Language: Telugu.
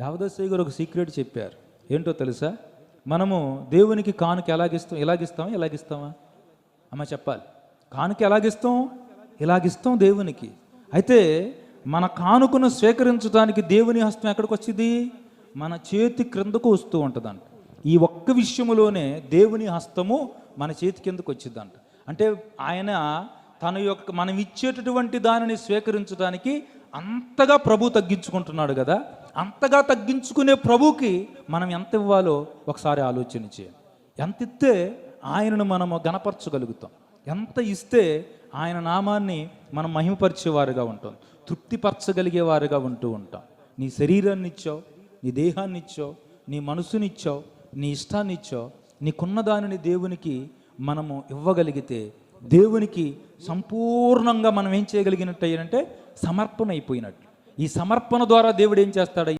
దేవదాసయ్య గారు ఒక సీక్రెట్ చెప్పారు. ఏంటో తెలుసా? మనము దేవునికి కానుక ఎలాగిస్తాం ఎలాగిస్తామా ఎలాగిస్తామా? అమ్మ చెప్పాలి. కానుక ఎలాగిస్తాం ఇలాగిస్తాం దేవునికి? అయితే మన కానుకను స్వీకరించడానికి దేవుని హస్తం ఎక్కడికి వచ్చింది? మన చేతి క్రిందకు వస్తూ ఉంటుందంట. ఈ ఒక్క విషయంలోనే దేవుని హస్తము మన చేతి కిందకు వచ్చిందంట. అంటే ఆయన తన యొక్క మనం ఇచ్చేటటువంటి దానిని స్వీకరించడానికి అంతగా ప్రభు తగ్గించుకుంటున్నాడు కదా. అంతగా తగ్గించుకునే ప్రభుకి మనం ఎంత ఇవ్వాలో ఒకసారి ఆలోచన చేయాలి. ఎంత ఇస్తే ఆయనను మనము గణపరచగలుగుతాం. ఎంత ఇస్తే ఆయన నామాన్ని మనం మహిమపరిచేవారుగా ఉంటాం. తృప్తిపరచగలిగేవారుగా ఉంటూ ఉంటాం. నీ శరీరాన్ని ఇచ్చావు నీ దేహాన్ని ఇచ్చావు నీ మనసుని ఇచ్చావు నీ ఇష్టాన్ని ఇచ్చావు నీకున్న దానిని దేవునికి మనము ఇవ్వగలిగితే దేవునికి సంపూర్ణంగా మనం ఏం చేయగలిగినట్టు అయ్యారంటే సమర్పణ అయిపోయినట్లు ఈ సమర్పణ ద్వారా దేవుడు ఏం చేస్తాడు?